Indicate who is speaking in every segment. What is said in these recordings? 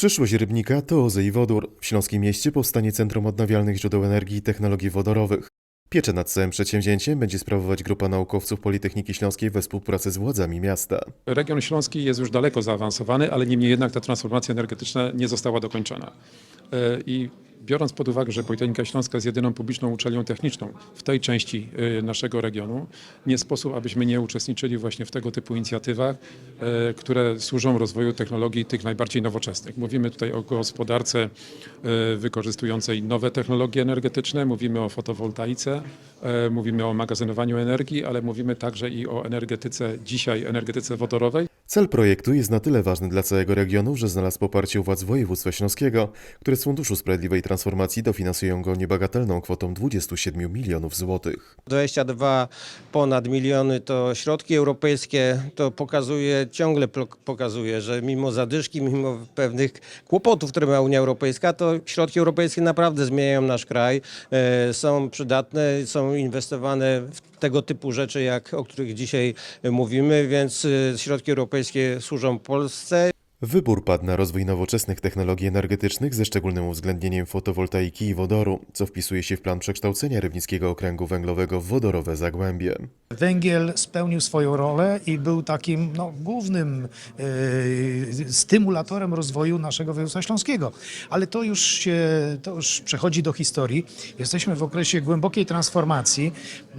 Speaker 1: Przyszłość Rybnika to OZE i wodór. W Śląskim Mieście powstanie Centrum Odnawialnych Źródeł Energii i Technologii Wodorowych. Pieczę nad całym przedsięwzięciem będzie sprawować grupa naukowców Politechniki Śląskiej we współpracy z władzami miasta.
Speaker 2: Region śląski jest już daleko zaawansowany, ale niemniej jednak ta transformacja energetyczna nie została dokończona. E, I biorąc pod uwagę, że Politechnika Śląska jest jedyną publiczną uczelnią techniczną w tej części e, naszego regionu, nie sposób, abyśmy nie uczestniczyli właśnie w tego typu inicjatywach, e, które służą rozwoju technologii tych najbardziej nowoczesnych. Mówimy tutaj o gospodarce e, wykorzystującej nowe technologie energetyczne, mówimy o fotowoltaice, mówimy o magazynowaniu energii, ale mówimy także i o energetyce dzisiaj, energetyce wodorowej.
Speaker 1: Cel projektu jest na tyle ważny dla całego regionu, że znalazł poparcie u władz województwa śląskiego, które z Funduszu Sprawiedliwej Transformacji dofinansują go niebagatelną kwotą 27 milionów złotych.
Speaker 3: 22 ponad miliony to środki europejskie, to pokazuje, ciągle pokazuje, że mimo zadyszki, mimo pewnych kłopotów, które ma Unia Europejska, to środki europejskie naprawdę zmieniają nasz kraj, e, są przydatne, są inwestowane w tego typu rzeczy, jak, o których dzisiaj mówimy, więc e, środki europejskie służą Polsce.
Speaker 1: Wybór padł na rozwój nowoczesnych technologii energetycznych ze szczególnym uwzględnieniem fotowoltaiki i wodoru, co wpisuje się w plan przekształcenia Rybnickiego Okręgu Węglowego w wodorowe Zagłębie.
Speaker 4: Węgiel spełnił swoją rolę i był takim no, głównym e, stymulatorem rozwoju naszego województwa śląskiego. Ale to już, się, to już przechodzi do historii. Jesteśmy w okresie głębokiej transformacji.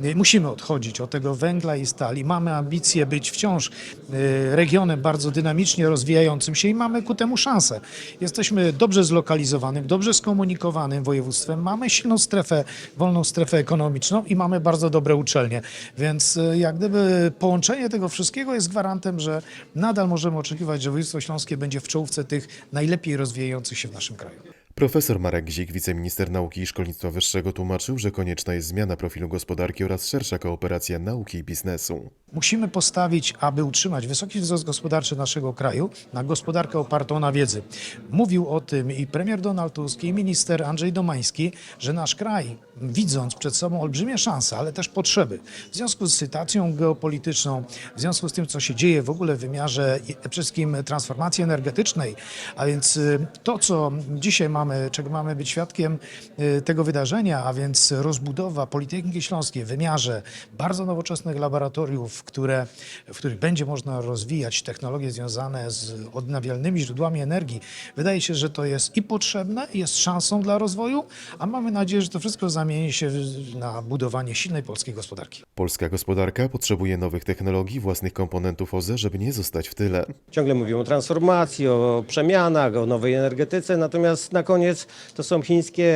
Speaker 4: E, Musimy odchodzić od tego węgla i stali. Mamy ambicje być wciąż e, regionem bardzo dynamicznie rozwijającym się i mamy ku temu szansę. Jesteśmy dobrze zlokalizowanym, dobrze skomunikowanym województwem. Mamy silną strefę, wolną strefę ekonomiczną i mamy bardzo dobre uczelnie. Więc e, jak gdyby połączenie tego wszystkiego jest gwarantem, że nadal możemy oczekiwać, że województwo śląskie będzie w czołówce tych najlepiej rozwijających się w naszym kraju.
Speaker 1: Profesor Marek Gzik, wiceminister nauki i szkolnictwa wyższego, tłumaczył, że konieczna jest zmiana profilu gospodarki oraz szersza kooperacja nauki i biznesu.
Speaker 4: Musimy postawić, aby utrzymać wysoki wzrost gospodarczy naszego kraju, na gospodarkę opartą na wiedzy. Mówił o tym i premier Donald Tusk, i minister Andrzej Domański, że nasz kraj, widząc przed sobą olbrzymie szanse, ale też potrzeby, w związku z sytuacją geopolityczną, w związku z tym, co się dzieje w ogóle w wymiarze przede wszystkim transformacji energetycznej, a więc y, to, co dzisiaj mamy, czego mamy być świadkiem y, tego wydarzenia, a więc rozbudowa Politechniki Śląskiej w wymiarze bardzo nowoczesnych laboratoriów, które, w których będzie można rozwijać technologie związane z odnawialnymi źródłami energii. Wydaje się, że to jest i potrzebne, i jest szansą dla rozwoju, a mamy nadzieję, że to wszystko zamieni się w- na budowanie silnej polskiej gospodarki.
Speaker 1: Polska gospodarka potrzebuje nowych technologii, własnych komponentów OZE, żeby nie zostać w tyle.
Speaker 3: Ciągle mówimy o transformacji, o przemianach, o nowej energetyce, natomiast na koniec to są chińskie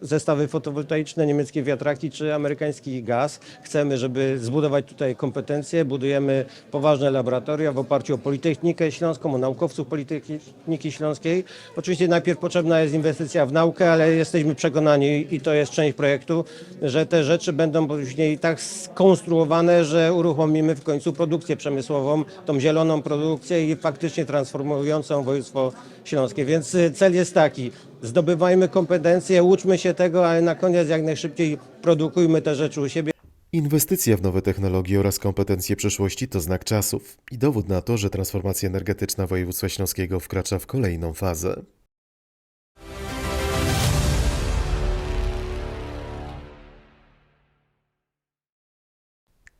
Speaker 3: zestawy fotowoltaiczne, niemieckie wiatraki czy amerykański gaz. Chcemy, żeby zbudować tutaj kompetencje, budujemy poważne laboratoria w oparciu o Politechnikę Śląską, o naukowców Politechniki Śląskiej. Oczywiście najpierw potrzebna jest inwestycja w naukę, ale jesteśmy przekonani i to jest część projektu, że te rzeczy będą później tak skonstruowane, że uruchomimy w końcu produkcję przemysłową, tą zieloną produkcję i faktycznie transformującą województwo śląskie. Więc y, cel jest taki, zdobywajmy kompetencje, uczmy się tego, ale na koniec jak najszybciej produkujmy te rzeczy u siebie.
Speaker 1: Inwestycja w nowe technologie oraz kompetencje przyszłości to znak czasów i dowód na to, że transformacja energetyczna województwa śląskiego wkracza w kolejną fazę.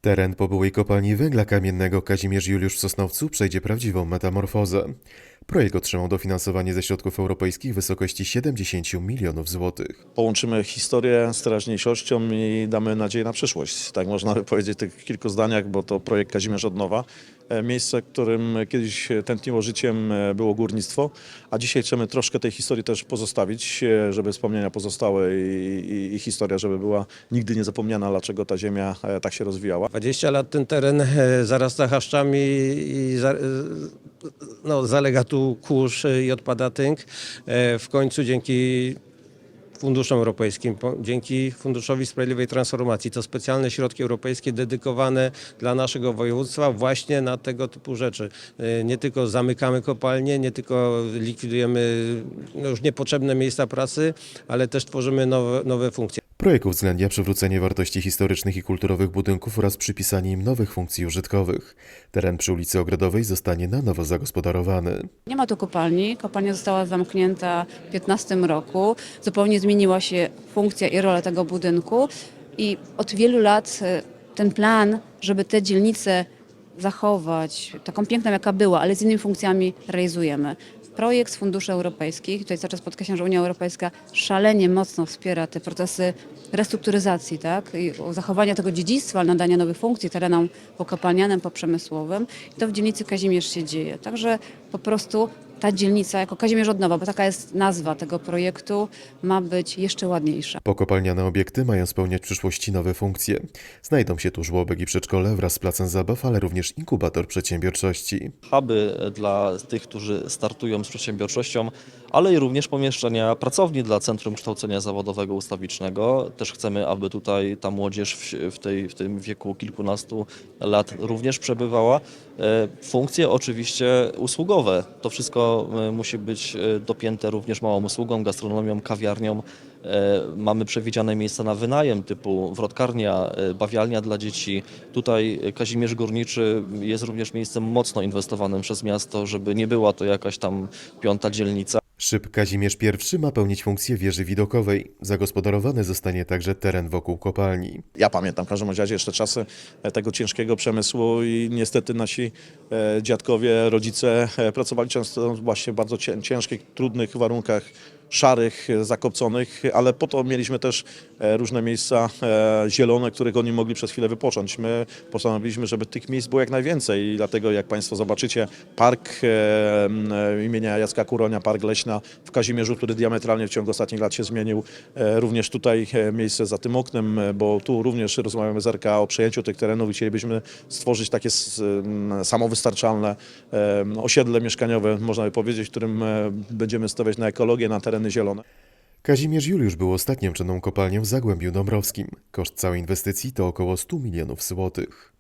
Speaker 1: Teren po byłej kopalni węgla kamiennego Kazimierz Juliusz w Sosnowcu przejdzie prawdziwą metamorfozę. Projekt otrzymał dofinansowanie ze środków europejskich w wysokości 70 milionów złotych.
Speaker 5: połączymy historię z teraźniejszością i damy nadzieję na przyszłość. Tak można by powiedzieć w tych kilku zdaniach, bo to projekt Kazimierz od nowa. E, Miejsce, którym kiedyś tętniło życiem e, było górnictwo, a dzisiaj chcemy troszkę tej historii też pozostawić, e, żeby wspomnienia pozostały i, i, i historia, żeby była nigdy nie zapomniana, dlaczego ta ziemia tak się rozwijała.
Speaker 3: 20 lat ten teren zarasta chaszczami i za, no, zalega tu kurz i odpada tynk. W końcu dzięki funduszom europejskim, dzięki Funduszowi Sprawiedliwej Transformacji, to specjalne środki europejskie dedykowane dla naszego województwa właśnie na tego typu rzeczy. E, Nie tylko zamykamy kopalnie, nie tylko likwidujemy no, już niepotrzebne miejsca pracy, ale też tworzymy nowe, nowe funkcje.
Speaker 1: Projekt uwzględnia przywrócenie wartości historycznych i kulturowych budynków oraz przypisanie im nowych funkcji użytkowych. Teren przy ulicy Ogrodowej zostanie na nowo zagospodarowany.
Speaker 6: Nie ma tu kopalni. Kopalnia została zamknięta w 2015 roku. Zupełnie zmieniła się funkcja i rola tego budynku. I od wielu lat e, ten plan, żeby te dzielnice zachować taką piękną, jaka była, ale z innymi funkcjami realizujemy. Projekt z funduszy europejskich, tutaj cały czas podkreślam, że Unia Europejska szalenie mocno wspiera te procesy restrukturyzacji, tak? I zachowania tego dziedzictwa, nadania nowych funkcji terenom pokopalnianym, poprzemysłowym. I to w dzielnicy Kazimierz się dzieje. Także po prostu ta dzielnica, jako Kazimierz od nowa, bo taka jest nazwa tego projektu, ma być jeszcze ładniejsza.
Speaker 1: Pokopalniane obiekty mają spełniać w przyszłości nowe funkcje. Znajdą się tu żłobek i przedszkole wraz z placem zabaw, ale również inkubator przedsiębiorczości.
Speaker 7: huby dla tych, którzy startują z przedsiębiorczością, ale i również pomieszczenia pracowni dla Centrum Kształcenia Zawodowego Ustawicznego. Też chcemy, aby tutaj ta młodzież w, w, tej, w tym wieku kilkunastu lat również przebywała. E, Funkcje oczywiście usługowe. To wszystko e, musi być e, dopięte również małą usługą, gastronomią, kawiarnią. E, Mamy przewidziane miejsca na wynajem typu wrotkarnia, bawialnia dla dzieci. Tutaj Kazimierz Górniczy jest również miejscem mocno inwestowanym przez miasto, żeby nie była to jakaś tam piąta dzielnica.
Speaker 1: Szyb Kazimierz I ma pełnić funkcję wieży widokowej. Zagospodarowany zostanie także teren wokół kopalni.
Speaker 5: Ja pamiętam w każdym razie jeszcze czasy e, tego ciężkiego przemysłu i niestety nasi e, dziadkowie, rodzice e, pracowali często właśnie w bardzo cię- ciężkich, trudnych warunkach, szarych, zakopconych, ale po to mieliśmy też różne miejsca e, zielone, których oni mogli przez chwilę wypocząć. My postanowiliśmy, żeby tych miejsc było jak najwięcej i dlatego jak Państwo zobaczycie park e, e, imienia Jacka Kuronia, park Leśna w Kazimierzu, który diametralnie w ciągu ostatnich lat się zmienił. E, Również tutaj e, miejsce za tym oknem, e, bo tu również rozmawiamy z RK o przejęciu tych terenów i chcielibyśmy stworzyć takie samowystarczalne e, osiedle mieszkaniowe, można by powiedzieć, w którym e, będziemy stawiać na ekologię, na tereny zielone.
Speaker 1: Kazimierz Juliusz był ostatnią czynną kopalnią w Zagłębiu Dąbrowskim. Koszt całej inwestycji to około 100 milionów złotych.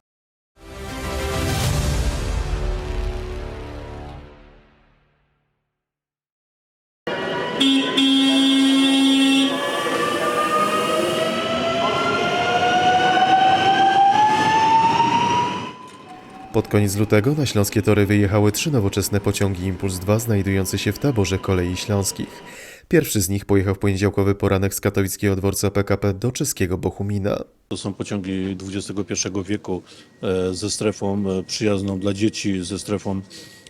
Speaker 1: Pod koniec lutego na śląskie tory wyjechały trzy nowoczesne pociągi Impuls 2 znajdujące się w taborze kolei śląskich. Pierwszy z nich pojechał w poniedziałkowy poranek z katowickiego dworca PKP do czeskiego Bochumina.
Speaker 8: To są pociągi XXI wieku e, ze strefą e, przyjazną dla dzieci, ze strefą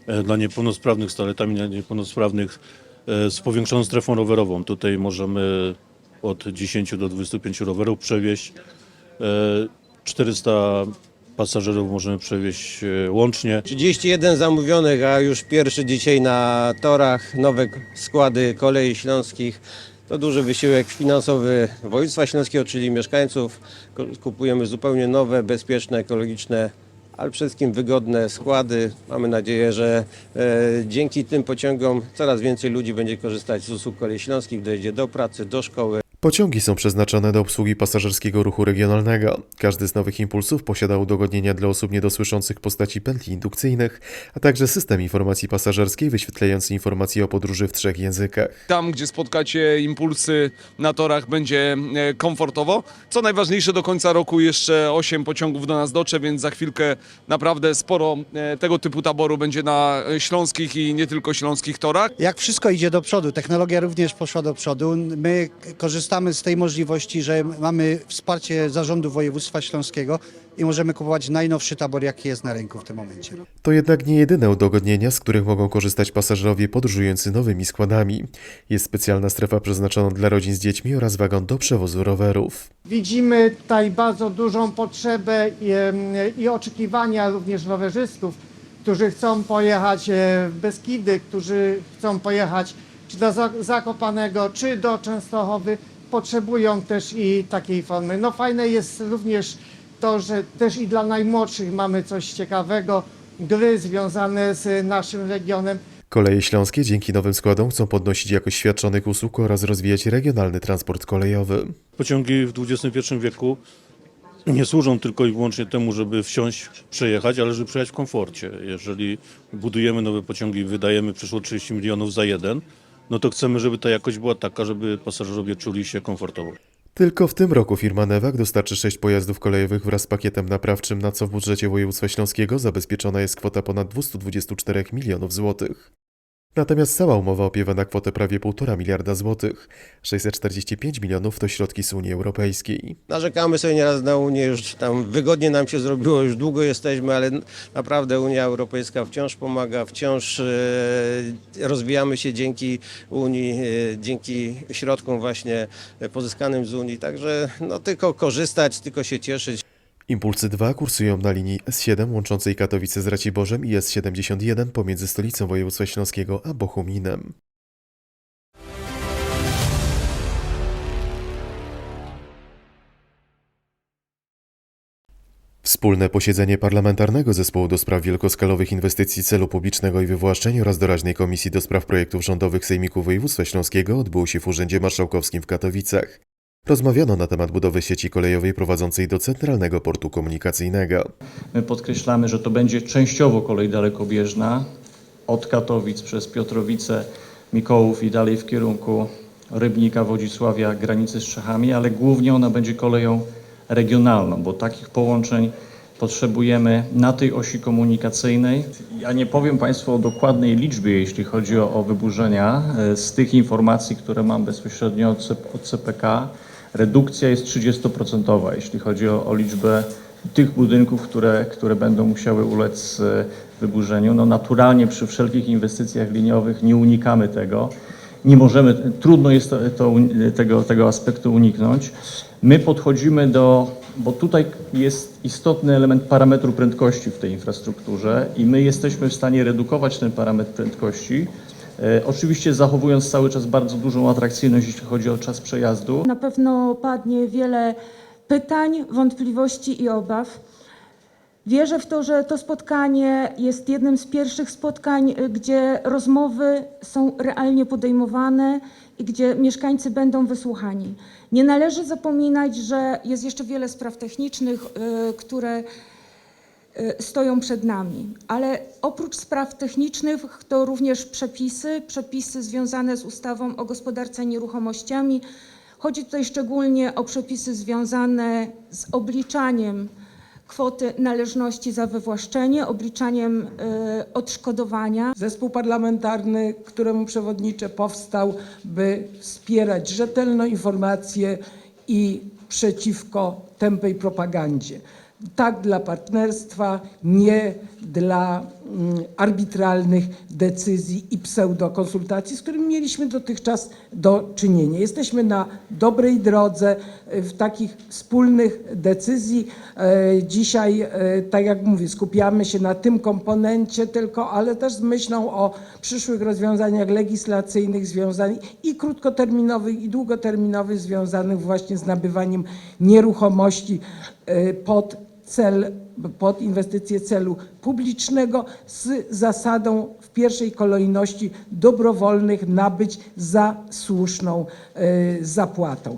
Speaker 8: e, dla niepełnosprawnych, z toaletami dla niepełnosprawnych, z powiększoną strefą rowerową. Tutaj możemy od 10 do 25 rowerów przewieźć. E, 400 pasażerów możemy przewieźć e, łącznie.
Speaker 3: 31 zamówionych, a już pierwszy dzisiaj na torach, nowe składy kolei śląskich. To duży wysiłek finansowy województwa śląskiego, czyli mieszkańców. Kupujemy zupełnie nowe, bezpieczne, ekologiczne, ale przede wszystkim wygodne składy. Mamy nadzieję, że e, dzięki tym pociągom coraz więcej ludzi będzie korzystać z usług kolei śląskich, dojdzie do pracy, do szkoły.
Speaker 1: Pociągi są przeznaczone do obsługi pasażerskiego ruchu regionalnego. Każdy z nowych impulsów posiada udogodnienia dla osób niedosłyszących w postaci pętli indukcyjnych, a także system informacji pasażerskiej wyświetlający informacje o podróży w trzech językach.
Speaker 9: Tam, gdzie spotkacie impulsy na torach, będzie e, komfortowo. Co najważniejsze, do końca roku jeszcze 8 pociągów do nas dotrze, więc za chwilkę naprawdę sporo e, tego typu taboru będzie na e, śląskich i nie tylko śląskich torach.
Speaker 10: jak wszystko idzie do przodu, technologia również poszła do przodu. My korzystamy z tej możliwości, że mamy wsparcie zarządu województwa śląskiego i możemy kupować najnowszy tabor, jaki jest na rynku w tym momencie.
Speaker 1: To jednak nie jedyne udogodnienia, z których mogą korzystać pasażerowie podróżujący nowymi składami. Jest specjalna strefa przeznaczona dla rodzin z dziećmi oraz wagon do przewozu rowerów.
Speaker 11: Widzimy tutaj bardzo dużą potrzebę i, i oczekiwania również rowerzystów, którzy chcą pojechać e, w Beskidy, którzy chcą pojechać czy do Za- Zakopanego, czy do Częstochowy. Potrzebują też i takiej formy. No fajne jest również to, że też i dla najmłodszych mamy coś ciekawego, gry związane z naszym regionem.
Speaker 1: Koleje śląskie dzięki nowym składom chcą podnosić jakość świadczonych usług oraz rozwijać regionalny transport kolejowy.
Speaker 8: Pociągi w XXI wieku nie służą tylko i wyłącznie temu, żeby wsiąść, przejechać, ale żeby przejechać w komforcie. Jeżeli budujemy nowe pociągi i wydajemy przeszło 30 milionów za jeden, no to chcemy, żeby ta jakość była taka, żeby pasażerowie czuli się komfortowo.
Speaker 1: Tylko w tym roku firma Newak dostarczy 6 pojazdów kolejowych wraz z pakietem naprawczym, na co w budżecie województwa śląskiego zabezpieczona jest kwota ponad 224 milionów złotych. Natomiast cała umowa opiewa na kwotę prawie 1,5 miliarda złotych. 645 milionów to środki z Unii Europejskiej.
Speaker 3: Narzekamy sobie nieraz na Unię, już tam wygodnie nam się zrobiło, już długo jesteśmy, ale naprawdę Unia Europejska wciąż pomaga, wciąż e, rozwijamy się dzięki Unii, e, dzięki środkom właśnie pozyskanym z Unii, także no tylko korzystać, tylko się cieszyć.
Speaker 1: Impulsy 2 kursują na linii S7 łączącej Katowice z Raciborzem i S71 pomiędzy stolicą województwa śląskiego a Bochuminem. Wspólne posiedzenie Parlamentarnego Zespołu do Spraw Wielkoskalowych Inwestycji Celu Publicznego i Wywłaszczeń oraz doraźnej Komisji do Spraw Projektów Rządowych Sejmiku Województwa Śląskiego odbyło się w Urzędzie Marszałkowskim w Katowicach. Rozmawiano na temat budowy sieci kolejowej prowadzącej do Centralnego Portu Komunikacyjnego.
Speaker 12: My podkreślamy, że to będzie częściowo kolej dalekobieżna od Katowic przez Piotrowice, Mikołów i dalej w kierunku Rybnika, Wodzisławia, granicy z Czechami, ale głównie ona będzie koleją regionalną, bo takich połączeń potrzebujemy na tej osi komunikacyjnej. Ja nie powiem Państwu o dokładnej liczbie, jeśli chodzi o, o wyburzenia. E, Z tych informacji, które mam bezpośrednio od, od CPK, redukcja jest 30%, jeśli chodzi o, o liczbę tych budynków, które, które będą musiały ulec e, wyburzeniu. No naturalnie przy wszelkich inwestycjach liniowych nie unikamy tego. Nie możemy, trudno jest to, to, tego, tego aspektu uniknąć. My podchodzimy do, bo tutaj jest istotny element parametru prędkości w tej infrastrukturze i my jesteśmy w stanie redukować ten parametr prędkości, oczywiście zachowując cały czas bardzo dużą atrakcyjność, jeśli chodzi o czas przejazdu.
Speaker 13: Na pewno padnie wiele pytań, wątpliwości i obaw. Wierzę w to, że to spotkanie jest jednym z pierwszych spotkań, y, gdzie rozmowy są realnie podejmowane i gdzie mieszkańcy będą wysłuchani. Nie należy zapominać, że jest jeszcze wiele spraw technicznych, y, które stoją przed nami. Ale oprócz spraw technicznych to również przepisy, przepisy związane z ustawą o gospodarce nieruchomościami. Chodzi tutaj szczególnie o przepisy związane z obliczaniem kwoty należności za wywłaszczenie, obliczaniem y, odszkodowania.
Speaker 14: Zespół parlamentarny, któremu przewodniczę, powstał, by wspierać rzetelną informację i przeciwko tępej propagandzie. Tak dla partnerstwa, nie dla mm, arbitralnych decyzji i pseudokonsultacji, z którymi mieliśmy dotychczas do czynienia. Jesteśmy na dobrej drodze y, w takich wspólnych decyzji. E, Dzisiaj, e, tak jak mówię, skupiamy się na tym komponencie tylko, ale też z myślą o przyszłych rozwiązaniach legislacyjnych związanych i krótkoterminowych, i długoterminowych związanych właśnie z nabywaniem nieruchomości e, pod cel, pod inwestycje celu publicznego z zasadą w pierwszej kolejności dobrowolnych nabyć za słuszną e, zapłatą.